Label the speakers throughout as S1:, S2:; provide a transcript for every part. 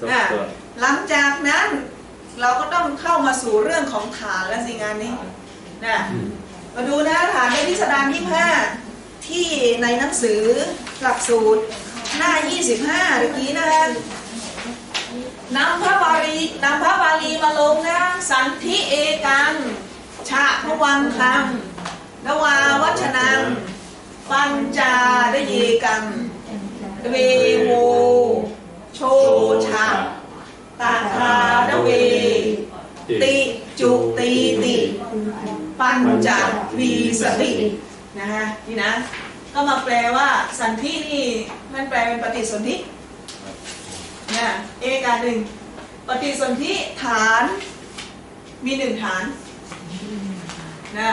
S1: ทบ
S2: อะ
S1: ทวน
S2: หลังจากนั้นเราก็ต้องเข้ามาสู่เรื่องของฐานและสิงานนี้นะมาดูนะฐานในพิสดาร25ที่ในหนังสือหลักสูตรหน้า 25เมื่อกี้นะคะนำพระบาลีนำพระบาลีมาลงนะสันทิเอกังชะพวังคังนวาวัชนัง ปัญจาดเยกังเวโว โชชะตาคาดเว ติจุตีติ ปัญจวีสตินะฮะนี่นะ ก็มาแปลว่าสันทินี่มันแปลเป็นปฏิสนธินะเอกาหนึ่งปฏิสนธิฐานมีหนึ่งฐานนะ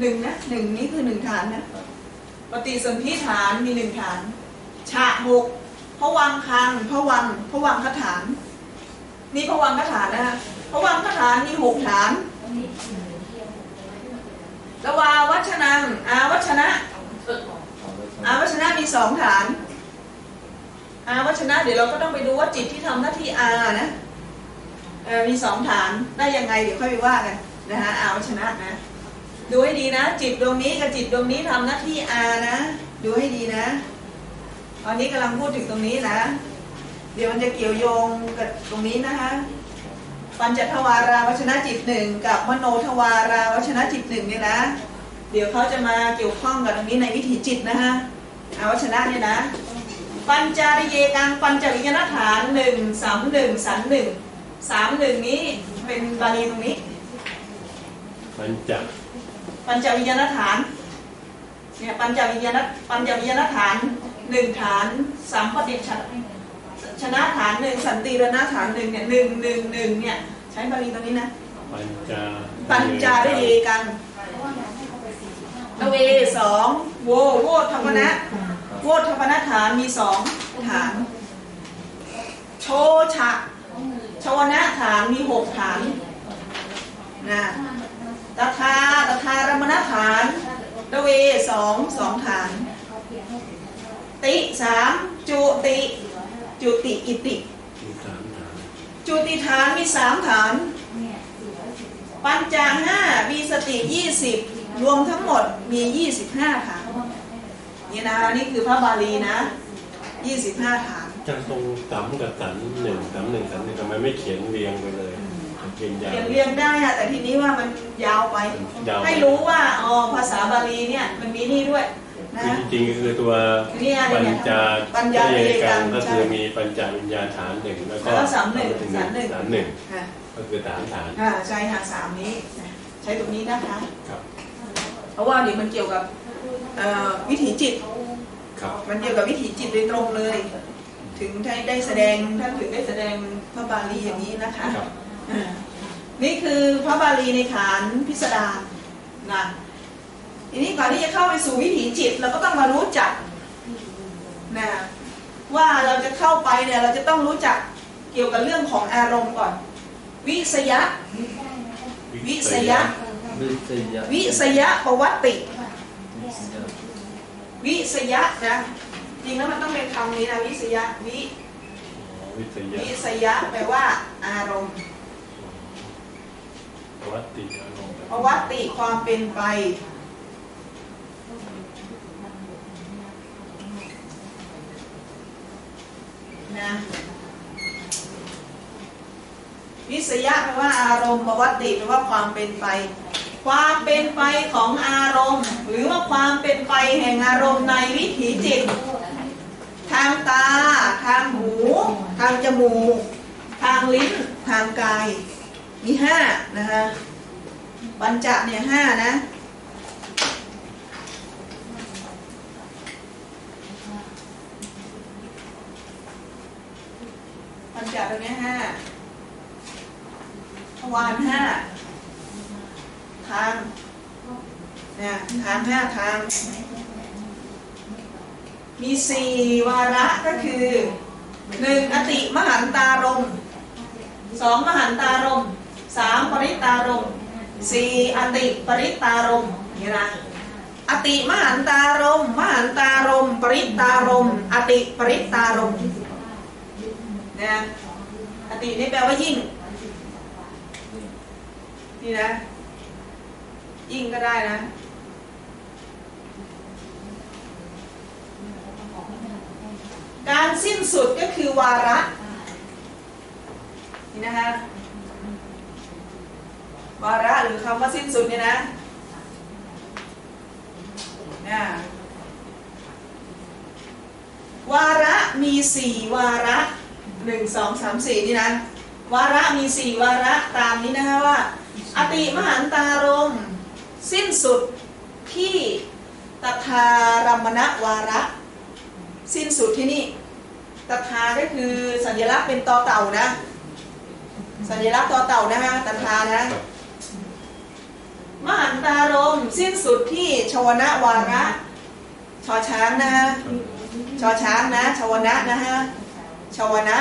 S2: หนึ่งนะหนึ่งนี่คือหนึ่งฐานนะปฏิสนธิฐานมีหนึ่งฐาน ฉะหก พระวังคังพระวังพระวังคฐาน นี่พระวังคฐานนะฮะพวังคฐานมีหกฐานละวาวัชนังอาวัชนะอาวัชนะมีสองฐานอาวัชนะเดี๋ยวเราก็ต้องไปดูว่าจิตที่ทำหน้าที่อานะมีสองฐานได้ยังไงเดี๋ยวค่อยไปว่ากันนะฮะอาวัชนะนะดูให้ดีนะ จิตดวงนี้กับจิตดวงนี้ทำหน้าที่อานะ ดูให้ดีนะ ตอนนี้กำลังพูดถึงตรงนี้นะ เดี๋ยวมันจะเกี่ยวโยงกับตรงนี้นะคะปัญจทวาราวัชนะจิตหนึ่งกับมโนทวาราวัชนะจิตหนึ่งเนี่ยนะ เดี๋ยวเขาจะมาเกี่ยวข้องกับตรงนี้ในวิถีจิตนะฮะอาวัชนะเนี่ยนะ ปัญจาริเยกังปัญจวิญญาณฐานหนึ่งสามหนึ่งสันหนึ่งสามหนึ่งนี้เป็นบาลีตรงนี้
S1: มันจะ
S2: ปัญจวิญญาณฐานเนี่ยปัญจวิญญาณปัญจวิญญาณฐาน หนึ่งฐานสามปฏิชนะชนะฐานหนึ่งสันติรณฐานหนึ่งเนี่ยหนึ่งหนึ่งหนึ่งเนี่ยใช้บาลีตรงนี้นะ
S1: ปัญจา
S2: ปัญจาได้เยกันเวสองโวโวธรรมนะโวธรรมนะฐานมีสองฐาน โชชะชวนะฐานมีหกฐานนะตถาตถารมณฐานดเวสองสองฐาน ติสามจุติจุติอิติ
S1: มีสามฐาน
S2: จุติฐานมีสามฐาน ปัญจาห้ามีสติยี่สิบรวมทั้งหมดมียี่สิบห้าฐานนี่นะนี่คือพระบาลีนะยี่สิบห้าฐาน
S1: จังตรงสามกับสันหนึ่งสามหนึ่งสันหนึ่งทำไมไม่เขียนเรียงไปเลยเขียนยาว
S2: เรียงเรียงได้อะแต่ทีนี้ว่ามันยาวไป
S1: ยาวไป
S2: ให้รู้ว่าอ๋อภาษาบาลีเนี่ยมันมีนี่ด้วยนะ
S1: คือจริงๆก็คือตัว
S2: เนี่ย
S1: ปัญ
S2: เนี่ย
S1: จา
S2: ปัญญา
S1: เย
S2: เยกั
S1: กัง
S2: ง
S1: ก็คือ
S2: ใช่
S1: มีปัญจาวิญญาณฐานหนึ่งแล้วก็
S2: แล้วก็สามหนึ่ง
S1: ถึ
S2: สามหนึ่ง
S1: สามหนึ่ง
S2: อะ
S1: ก็คือสามฐาน
S2: อ่าใช่ค่ะสามนี้ใช้ตรงนี้นะคะ
S1: ครับ
S2: เพราะว่าเดี๋ยวมันเกี่ยวกับเอ่อวิถีจิต
S1: ครับ
S2: มันเกี่ยวกับวิถีจิตโดยตรงเลย ถึงได้ได้แสดงท่านถึงได้แสดงพระบาลีอย่างนี้นะคะ
S1: ครับ
S2: อ่านี่คือพระบาลีในฐานพิสดารนะ ทีนี้ก่อนที่จะเข้าไปสู่วิถีจิต เราก็ต้องมารู้จักนะว่าเราจะเข้าไปเนี่ยเราจะต้องรู้จักเกี่ยวกับเรื่องของอารมณ์ก่อน วิสยะ วิสยะ
S3: วิทยา
S2: วิสยะประวัติ
S3: วิทยา
S2: วิสยะนะจริงแล้วมันต้องเป็นคำนี้นะวิสยะวิ
S1: อ๋อวิทยา
S2: วิสยะแปลว่าอารมณ์
S1: วัตติอารมณ์
S2: ประวัติความเป็นไป นะวิสยะแปลว่าอารมณ์ประวัติแปลว่าความเป็นไป ความเป็นไปของอารมณ์ หรือว่าความเป็นไปแห่งอารมณ์ในวิถีจิต ทางตา ทางหู ทางจมูก ทางลิ้น ทางกาย มีห้านะคะปัญจเนี่ยห้านะ ปัญจตัวเนี้ห้าทวารห้าทางเนี่ยทางห้าทาง มีสี่วาระก็คือหนึ่งอติมหันตารมสองมหันตารมสามปริตารมสี่อติปริตารมนี่นะอติมหันตารมมหันตารม ปริตารม อติปริตารม นะอตินี่แปลว่ายิ่ง นี่นะ ยิ่งก็ได้นะการสิ้นสุดก็คือวาระนี่นะคะวาระหรือคำว่าสิ้นสุดเนี่ยนะนะวาระมีสี่วาระ หนึ่งสองสามสี่นี่นะวาระมีสี่วาระตามนี้นะคะว่า อติมหันตารม สิ้นสุดที่ตถารมณวาระ สิ้นสุดที่นี่ตถาก็คือสัญลักษณ์เป็นตอเต่านะ สัญลักษณ์ตอเต่านะคะตถานะมหันตารม สิ้นสุดที่ชวนะวาระชอช้างนะฮะชอช้างนะชวนะนะฮะ ชาวนะ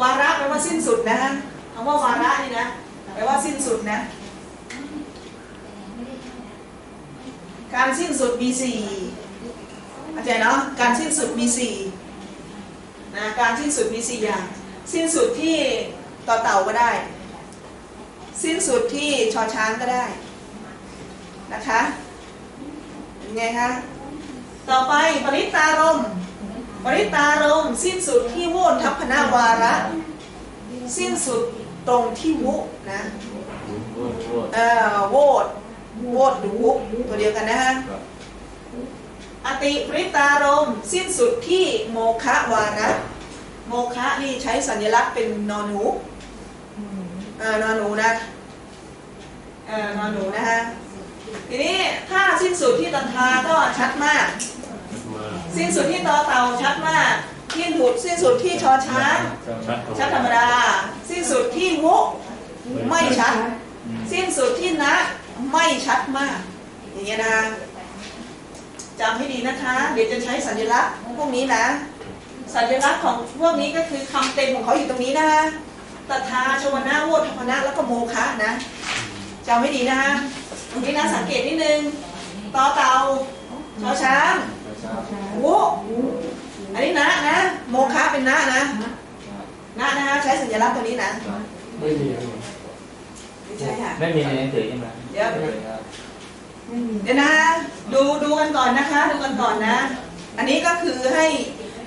S2: วาระแปลว่าสิ้นสุดนะฮะคำว่าวาระนี่นะแปลว่าสิ้นสุดนะ การสิ้นสุดมีสี่เข้าใจเนาะการสิ้นสุดมีสี่นะการสิ้นสุดมีสี่อย่าง สิ้นสุดที่ต่อเต่าก็ได้ สิ้นสุดที่ชอช้างก็ได้นะคะเป็นไงคะต่อไปปริตารมณ์ ปริตารมสิ้นสุดที่โวทัพพนาวาระ สิ้นสุดตรงที่วุนะ
S3: โวดวด
S2: เออโวดโวดหรือวุตัวเดียวกันนะฮะอติปริตารมสิ้นสุดที่โมคะวาระโมคะนี่ใช้สัญลักษณ์เป็นนอนหนูเออนอนหนูนะเออนอนหนูนะฮะทีนี้ถ้าสิ้นสุดที่ตันทาก็ชัดมาก สิ้นสุดที่ตอเต่าชัดมากสิ้นสุดสิ้นสุดที่ชอช้าง ชัดธรรมดา สิ้นสุดที่วุไม่ชัด สิ้นสุดที่นะไม่ชัดมาก อย่างเงี้ยนะจำให้ดีนะคะ เดี๋ยวจะใช้สัญลักษณ์พวกนี้นะ สัญลักษณ์ของพวกนี้ก็คือคำเต็มของเขาอยู่ตรงนี้นะตถาชวนะโวทัพนะแล้วก็โมคะนะจำให้ดีนะตรงนี้นะสังเกตนิดนึงต่อเตาชอช้าง โอ้อันนี้นะนะ โมคะเป็นนะนะนะนะคะใช้สัญลักษณ์ตัวนี้นะ
S1: ไม่มี
S2: ไม่ใช่ค่ะ
S3: ไม่มีในหนังสือใช่ไหม
S2: เดี๋ยว
S3: ครับ
S2: เดี๋ยวนะ ดูดูกันก่อนนะคะ ดูกันก่อนนะ อันนี้ก็คือให้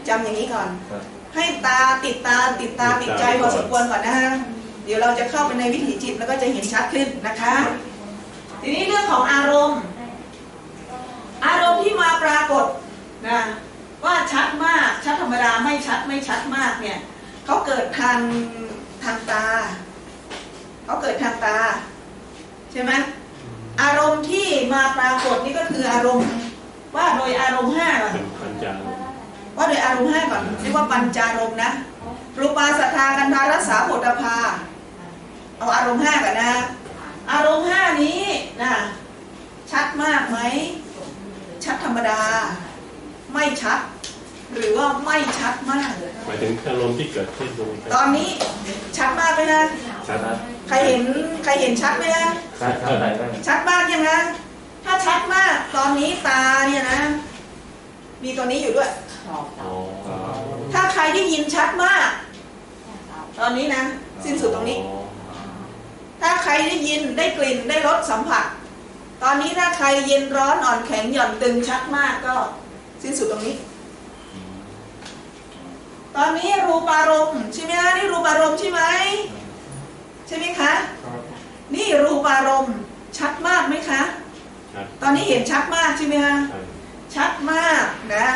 S2: จำอย่างนี้ก่อน
S3: ครับ
S2: ให้ตาติดตาติดตาติดใจพอสมควรก่อนนะฮะเดี๋ยวเราจะเข้าไปในวิถีจิตแล้วก็จะเห็นชัดขึ้นนะคะ ทีนี้เรื่องของอารมณ์ อารมณ์ที่มาปรากฏ นะว่าชัดมากชัดธรรมดาไม่ชัดไม่ชัดมากเนี่ยเขาเกิดทางทางตาเขาเกิดทางตาใช่ไหมอารมณ์ที่มาปรากฏนี่ก็คืออารมณ์ว่าโดยอารมณ์ห้าก่อน
S1: เป็นปัญจา
S2: ว่าโดยอารมณ์ห้าก่อนเรียกว่าปัญจารมณ์นะรูปาสัทธากันทารักษาโผฏภาเอาอารมณ์ห้าก่อนนะ อารมณ์ห้านี้นะชัดมากไหมชัดธรรมดา ไม่ชัด หรือว่าไม่ชัดมาก
S1: หมายถึงอารมณ์ที่เกิดขึ้นตรงนี้
S2: ตอนนี้ชัดมากไหมนะ
S1: ชัด
S2: ใครเห็นใครเห็นชัดไหมนะ
S3: ชัดเท่าไหร่บ้าง
S2: ชัดมากยังนะถ้าชัดมากตอนนี้ตาเนี่ยนะ มีตัวนี้อยู่ด้วย
S1: อ๋อ
S2: ถ้าใครได้ยินชัดมาก ตอนนี้นะ สิ้นสุดตรงนี้ ถ้าใครได้ยินได้กลิ่นได้รสสัมผัส ตอนนี้ถ้าใครเย็นร้อนอ่อนแข็งหย่อนตึงชัดมากก็ สิ้นสุดตรงนี้ ตอนนี้รูปารมณ์ใช่ไหมฮะนี่รูปารมณ์ใช่ไหมใช่ไหมคะนี่รูปารมณ์ชัดมากไหมคะ
S1: ชัด
S2: ตอนนี้เห็นชัดมากใช่ไหมฮะ
S1: ใช่
S2: ชัดมากนะ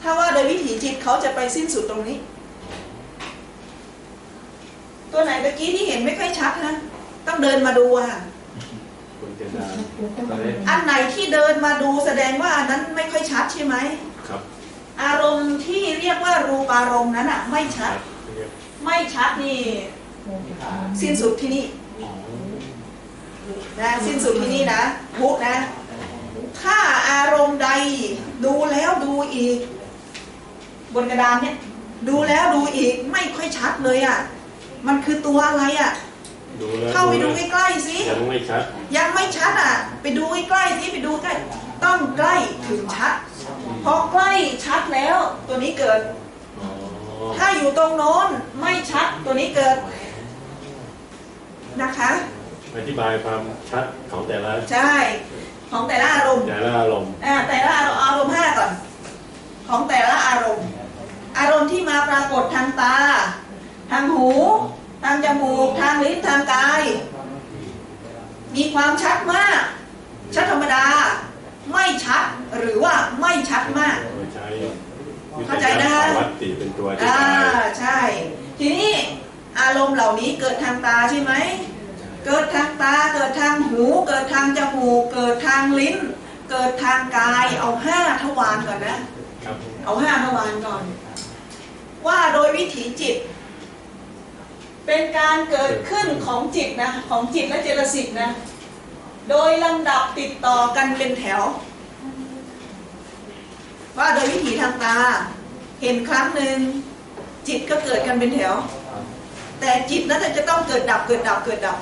S2: ถ้าว่าโดยวิถีจิตเขาจะไปสิ้นสุดตรงนี้ ตัวไหนตะกี้ที่เห็นไม่ค่อยชัดนะต้องเดินมาดูอะ
S1: คุณเจดา
S3: ตอนนี้
S2: อันไหนที่เดินมาดูแสดงว่าอันนั้นไม่ค่อยชัดใช่ไหม
S1: ครับ
S2: อารมณ์ที่เรียกว่ารูปารมณ์นั้นอะ ไม่ชัด
S1: เรียก
S2: ไม่ชัดนี่ สิ้นสุดที่นี่
S1: อ๋อ
S2: นะสิ้นสุดที่นี่นะพุนะ ถ้าอารมณ์ใดดูแล้วดูอีก บนกระดานเนี่ย ดูแล้วดูอีกไม่ค่อยชัดเลยอะ มันคือตัวอะไรอะ
S1: ดูแล้ว
S2: เข้าไปดู
S1: แล้ว
S2: ใกล้ๆสิ
S1: ยังไม่ชัด
S2: ยังไม่ชัดอะ ไปดูใกล้ๆสิไปดูใกล้ต้องใกล้ถึงชัดพอใกล้ชัดแล้ว ตัวนี้เกิด
S1: อ๋อ
S2: ถ้าอยู่ตรงโน้นไม่ชัดตัวตัวนี้เกิดนะคะ
S1: อธิบายความชัดของแต่ละ
S2: ใช่ ของแต่ละอารมณ์
S1: แต่ละอารมณ์
S2: อ่าแต่ละอารมณ์อารมณ์ห้าก่อน ของแต่ละอารมณ์ อารมณ์ที่มาปรากฏทางตา ทางหู ทางจมูกทางลิ้นทางกาย มีความชัดมาก ชัดธรรมดา ไม่ชัดหรือว่าไม่ชัดมาก
S1: โดยใช้
S2: เข้าใจนะ
S1: วัตติเป็นตัวอธิ
S2: อ่า
S1: บาย
S2: ใช่ ทีนี้อารมณ์เหล่านี้เกิดทางตาใช่ไหม เกิดทางตา เกิดทางหู เกิดทางจมูก เกิดทางลิ้น เกิดทางกาย เอาห้าทวารก่อนนะ
S1: ครับ
S2: เอาห้าทวารก่อน ว่าโดยวิถีจิต เป็นการเกิดขึ้นของจิตนะของจิตและเจตสิกนะโดยลำดับติดต่อกันเป็นแถว ว่าโดยวิถีทางตา เห็นครั้งหนึ่งจิตก็เกิดกันเป็นแถว แต่จิตนั้นจะต้องเกิดดับเกิดดับเกิดดับ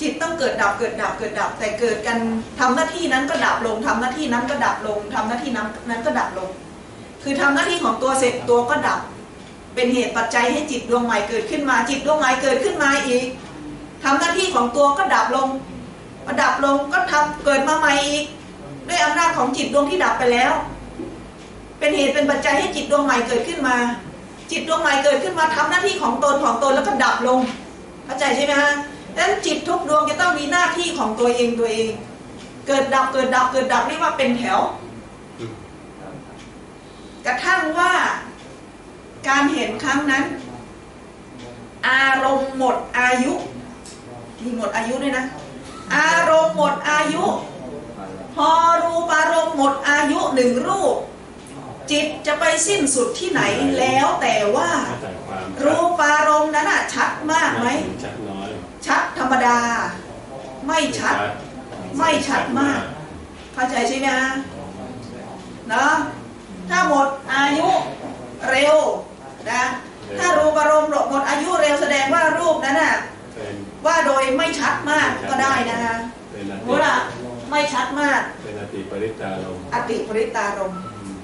S2: จิตต้องเกิดดับเกิดดับเกิดดับ แต่เกิดกันทำหน้าที่นั้นก็ดับลงทำหน้าที่นั้นก็ดับลงทำหน้าที่นั้นนั้นก็ดับลง คือทำหน้าที่ของตัวเสร็จตัวก็ดับ เป็นเหตุปัจจัยให้จิตดวงใหม่เกิดขึ้นมา จิตดวงใหม่เกิดขึ้นมาอีกทำหน้าที่ของตัวก็ดับลงพอดับลงก็ทำเกิดมาใหม่อีก ด้วยอำนาจของจิตดวงที่ดับไปแล้ว เป็นเหตุเป็นปัจจัยให้จิตดวงใหม่เกิดขึ้นมา จิตดวงใหม่เกิดขึ้นมาทำหน้าที่ของตนของตนแล้วก็ดับลงเข้าใจใช่ไหมฮะดังนั้นจิตทุกดวงจะต้องมีหน้าที่ของตัวเองตัวเอง เกิดดับเกิดดับเกิดดับเรียกว่าเป็นแถว
S1: อืม
S2: กระทั่งว่า การเห็นครั้งนั้น อารมณ์หมดอายุมีหมดอายุด้วยนะ อารมณ์หมดอายุ พอรูปอารมณ์หมดอายุหนึ่งรูป จิตจะไปสิ้นสุดที่ไหนแล้วแต่ว่า
S1: เข้าใจความ
S2: รูปอารมณ์นั้นน่ะชัดมากไหม
S1: ชัดน้อย
S2: ชัดธรรมดา ไม่ชัด ไม่ชัดมากเข้าใจใช่ไหมฮะเนาะถ้าหมดอายุเร็ว นะถ้ารูปอารมณ์หมดอายุเร็วแสดงว่ารูปนั้นน่ะ
S1: เป็น
S2: ว่าโดยไม่ชัดมากก็ได้นะคะ
S1: เป็นอ
S2: สม
S1: ติ
S2: มติว่าไม่ชัดมาก
S1: เป็นอติปริตารมณ์
S2: อติปริตารมณ์
S1: อืม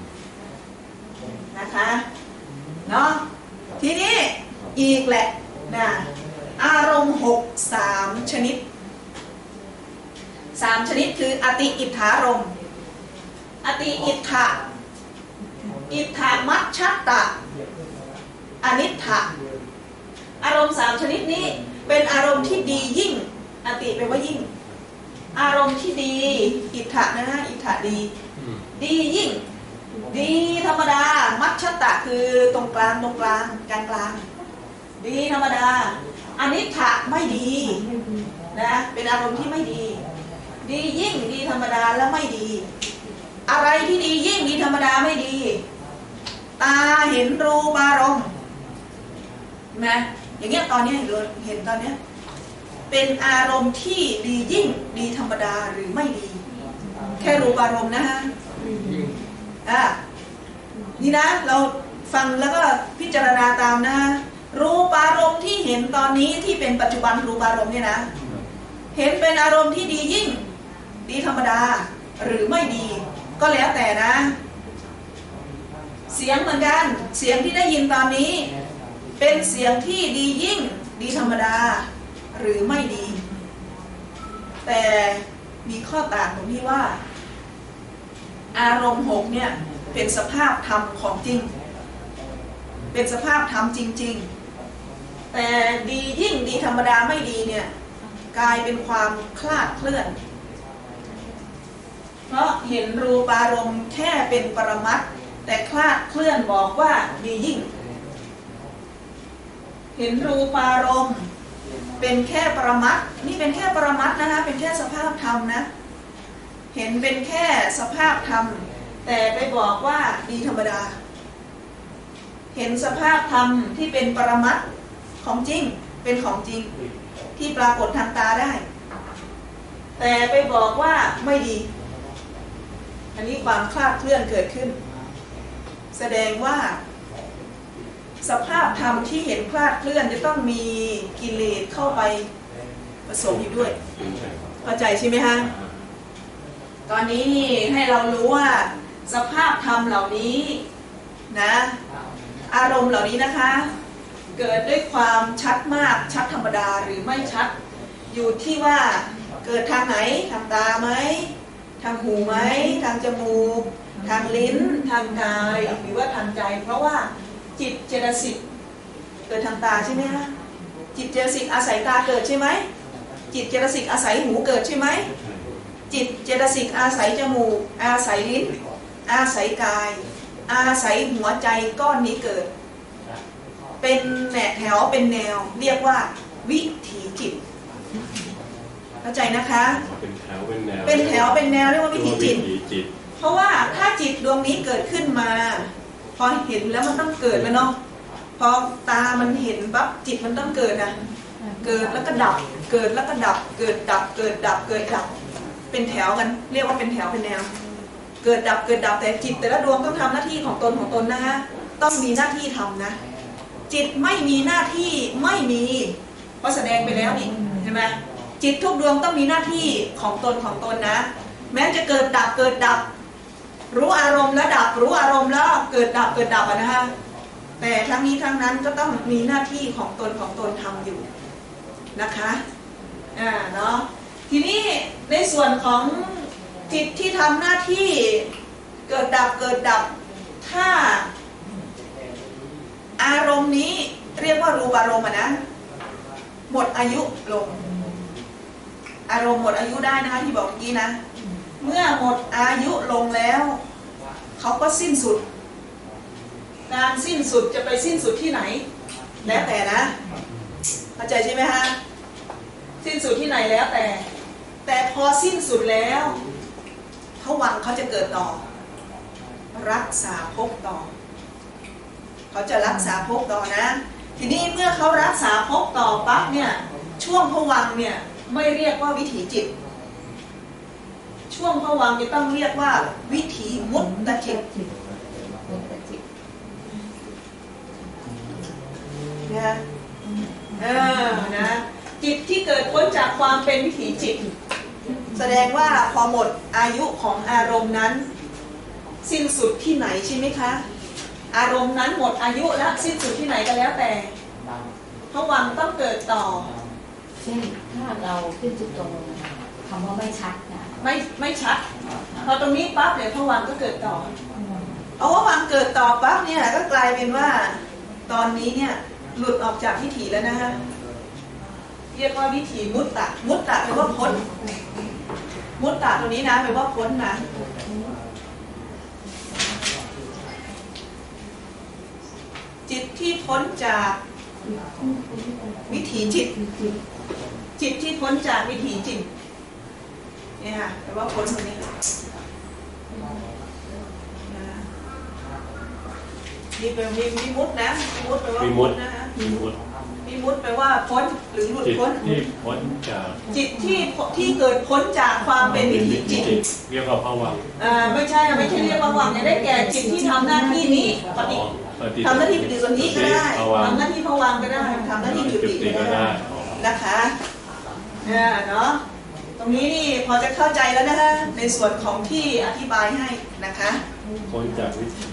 S2: นะคะเนาะทีนี้อีกแหละนะอารมณ์หกสามชนิดสามชนิดคืออติอิทธารมณ์อติอิทธะอิทธามัชชัตตะ อนิทะอารมณ์สามชนิดนี้เป็นอารมณ์ที่ดียิ่ง อติแปลว่ายิ่ง อารมณ์ที่ดี อิทธะนะฮะอิทธะดี ดียิ่ง ดีธรรมดา มัชชตะคือตรงกลางตรงกลางกลางกลาง ดีธรรมดาอนิจฐะไม่ดีนะเป็นอารมณ์ที่ไม่ดี ดียิ่งดีธรรมดาและไม่ดี อะไรที่ดียิ่งดีธรรมดาไม่ดี ตาเห็นรูปารมณ์ นะอย่างเงี้ยตอนเนี้ยเห็นเลยเห็นตอนเนี้ยเป็นอารมณ์ที่ดียิ่งดีธรรมดาหรือไม่ดี แค่รูปารมณ์นะฮะอะนี่นะ เราฟังแล้วก็พิจารณาตามนะรูปารมณ์ที่เห็นตอนนี้ที่เป็นปัจจุบันรูปารมณ์เนี่ยนะ เห็นเป็นอารมณ์ที่ดียิ่ง ดีธรรมดา หรือไม่ดี ก็แล้วแต่นะ เสียงเหมือนกัน เสียงที่ได้ยินตอนนี้ เป็นเสียงที่ดียิ่งดีธรรมดาหรือไม่ดี แต่มีข้อต่างตรงที่ว่า อารมณ์หกเนี่ยเป็นสภาพธรรมของจริง เป็นสภาพธรรมจริง ๆ แต่ดียิ่งดีธรรมดาไม่ดีเนี่ยกลายเป็นความคลาดเคลื่อน เพราะเห็นรูปารมณ์แค่เป็นปรมัตแต่คลาดเคลื่อนบอกว่าดียิ่ง เห็นรูปารมณ์เป็นแค่ปรมัตถ์นี่เป็นแค่ปรมัตถ์นะคะเป็นแค่สภาพธรรมนะ เห็นเป็นแค่สภาพธรรม แต่ไปบอกว่าดีธรรมดา เห็นสภาพธรรมที่เป็นปรมัตถ์ของจริงเป็นของจริงที่ปรากฏทางตาได้ แต่ไปบอกว่าไม่ดี อันนี้ความคลาดเคลื่อนเกิดขึ้น แสดงว่า สภาพธรรมที่เห็นคลาดเคลื่อนจะต้องมีกิเลสเข้าไปผสมอยู่ด้วยเข้าใจใช่ไหมฮะตอนนี้นี่ให้เรารู้ว่า สภาพธรรมเหล่านี้นะ อารมณ์เหล่านี้นะคะเเกิดด้วยความชัดมากชัดธรรมดาหรือไม่ชัด อยู่ที่ว่าเกิดทางไหนทางตาไหมทางหูไหมทางจมูก ทางลิ้น ทางกายหรือว่าทางใจ เพราะว่า จิตเจตสิกเกิดทางตาใช่ไหมคะจิตเจตสิกอาศัยตาเกิดใช่ไหมจิตเจตสิกอาศัยหูเกิดใช่ไหมจิตเจตสิกอาศัยจมูก อาศัยลิ้น อาศัยกาย อาศัยหัวใจก้อนนี้เกิด เป็นแนวแถวเป็นแนว เรียกว่า วิถีจิตเข้าใจนะคะ
S1: เป็นแถวเป็นแนว
S2: เป็นแถวเป็นแนวเรียกว่าวิถีจิต
S1: วิถีจิต
S2: เพราะว่าถ้าจิตดวงนี้เกิดขึ้นมา พอเห็นแล้วมันต้องเกิดแล้วเนาะพอตามันเห็นปั๊บจิตมันต้องเกิดนะเกิดแล้วก็ดับ เกิดแล้วก็ดับ เกิดดับ เกิดดับ เกิดดับ เป็นแถวกัน เรียกว่าเป็นแถวเป็นแนว เกิดดับ เกิดดับ แต่จิตแต่ละดวงต้องทำหน้าที่ของตนของตนนะฮะ ต้องมีหน้าที่ทำนะ จิตไม่มีหน้าที่ไม่มีเพราะแสดงไปแล้วนี่เห็นไหมจิตทุกดวงต้องมีหน้าที่ของตนของตนนะ แม้จะเกิดดับ เกิดดับ รู้อารมณ์แล้วดับรู้อารมณ์แล้วเกิดดับเกิดดับนะฮะแต่ทั้งนี้ทั้งนั้นก็ต้องมีหน้าที่ของตนของตนทำอยู่นะคะอ่าเนาะทีนี้ในส่วนของจิตที่ทำหน้าที่เกิดดับเกิดดับถ้า อารมณ์นี้เรียกว่ารูปอารมณ์นะหมดอายุลง อารมณ์หมดอายุได้นะคะที่บอกเมื่อกี้นะ เมื่อหมดอายุลงแล้ว เขาก็สิ้นสุด การสิ้นสุดจะไปสิ้นสุดที่ไหน แล้วแต่นะเข้าใจใช่ไหมฮะสิ้นสุดที่ไหนแล้วแต่ แต่พอสิ้นสุดแล้วพระวังเขาจะเกิดต่อ รักษาภพต่อ เขาจะรักษาภพต่อนะ ทีนี้เมื่อเขารักษาภพต่อปั๊บเนี่ยช่วงพวังเนี่ยไม่เรียกว่าวิถีจิต ช่วงพวังค์จะต้องเรียกว่า วิถีมุตตจิตนะเออนะ จิตที่เกิดพ้นจากความเป็นวิถีจิต แสดงว่าพอหมดอายุของอารมณ์นั้น สิ้นสุดที่ไหนใช่ไหมคะ อารมณ์นั้นหมดอายุแล้วสิ้นสุดที่ไหนก็แล้วแต่พระวังค์ต้องเกิดต่อ
S4: เช่นถ้าเราขึ้นจุดตรง คำว่าไม่ชัดนะ
S2: ไม่ไม่ชัด พอตรงนี้ปั๊บเนี่ยพระวังค์ก็เกิดต่อ เอาว่าวังเกิดต่อปั๊บเนี่ยก็กลายเป็นว่าตอนนี้เนี่ยหลุดออกจากวิถีแล้วนะฮะเรียกว่าวิถีมุตตะ มุตตะแปลว่าพ้น มุตตะตัวนี้นะแปลว่าพ้นนะจิตที่พ้นจากวิถีจิต จิตที่พ้นจากวิถีจิต เนี่ยค่ะแปลว่าพ้นตรงนี้นะมีเป็นมีมีมุดนะมีมุดแปลว่า
S1: มีมุ
S2: พ้
S1: ด
S2: นนะคะ
S1: มีมุด
S2: มีมุดแปลว่าพ้นหรือหลุด
S1: จิต
S2: พ้น
S1: ที่พ้นจาก
S2: จิตที่ที่เกิดพ้นจากความเป็นวิถีจิต
S1: เรียกว่าภวังค์
S2: อ่าไม่ใช่ไม่ใช่เรียกว่าวังเนี่ยได้แก่จิตที่ทำหน้าที่นี้ปฏิ
S1: ปฏิ
S2: ทำหน้าที่ปฏิสนธิก็ได้
S1: ภวัง
S2: ทำ
S1: ค์
S2: หน้าที่พวังก็ได้ทำหน้าที่จุ
S1: จุ
S2: ติ
S1: ติ
S2: ก็
S1: ก็
S2: ได้
S1: ได้
S2: นะคะเนี่ยเนาะ ตรงนี้นี่พอจะเข้าใจแล้วนะคะในส่วนของที่อธิบายให้นะคะ
S1: คนจากวิธี